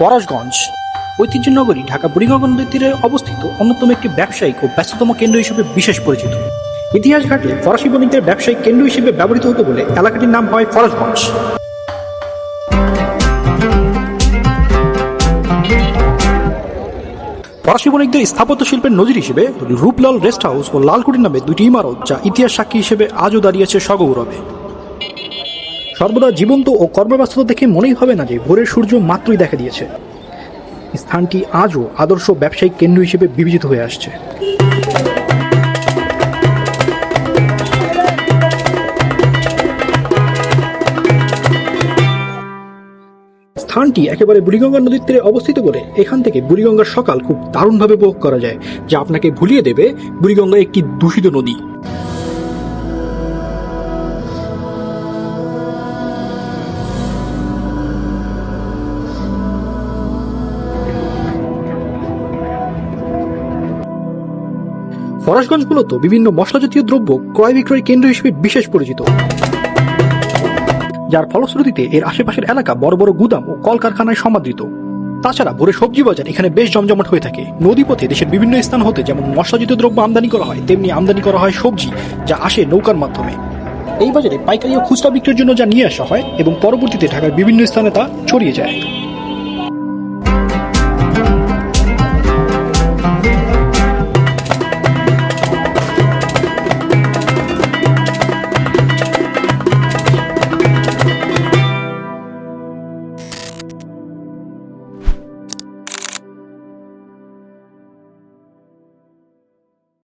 ফরাসগঞ্জ ঐতিহ্যনগরী, ঢাকা বুড়িগঙ্গা নদীর তীরে অবস্থিত অন্যতম একটি ব্যবসায়িক ও ব্যস্ততম কেন্দ্র হিসেবে বিশেষ পরিচিত। ইতিহাস ঘাটলে ফরাসি বণিকদের ব্যবসায়িক কেন্দ্র হিসেবে ব্যবহৃত হতো বলে এলাকাটির নাম হয় ফরাসগঞ্জ ফরাসি বণিকদের স্থাপত্য শিল্পের নজির হিসেবে রূপলাল রেস্ট হাউস ও লালকুটির নামে দুটি ইমারত, যা ইতিহাস সাক্ষী হিসেবে আজও দাঁড়িয়েছে সগৌরবে। সর্বদা জীবন্ত ও কর্মব্যস্ততা দেখে মনেই হবে না যে ভোরের সূর্য মাত্রই দেখা দিয়েছে। স্থানটি আজও আদর্শ ব্যবসায়িক কেন্দ্র হিসেবে বিবেচিত হয়ে আসছে। স্থানটি একেবারে বুড়িগঙ্গা নদীর তীরে অবস্থিত বলে এখান থেকে বুড়িগঙ্গার সকাল খুব দারুণভাবে উপভোগ করা যায়, যা আপনাকে ভুলিয়ে দেবে বুড়িগঙ্গা একটি দূষিত নদী। ফরাসগঞ্জ মূলত বিভিন্ন মশলাজাতীয় দ্রব্য ক্রয় বিক্রয় কেন্দ্র হিসেবে বিশেষ পরিচিত। যার ফলশ্রুতিতে এর আশেপাশের এলাকা বড় বড় গুদাম ও কলকারখানায় সমাদৃত। তাছাড়া ভোরে সবজি বাজার এখানে বেশ জমজমাট হয়ে থাকে। নদীপথে দেশের বিভিন্ন স্থান হতে যেমন মশলাজাতীয় দ্রব্য আমদানি করা হয়, তেমনি আমদানি করা হয় সবজি, যা আসে নৌকার মাধ্যমে। এই বাজারে পাইকারি ও খুচরা বিক্রির জন্য যা নিয়ে আসা হয় এবং পরবর্তীতে ঢাকার বিভিন্ন স্থানে তা ছড়িয়ে যায়।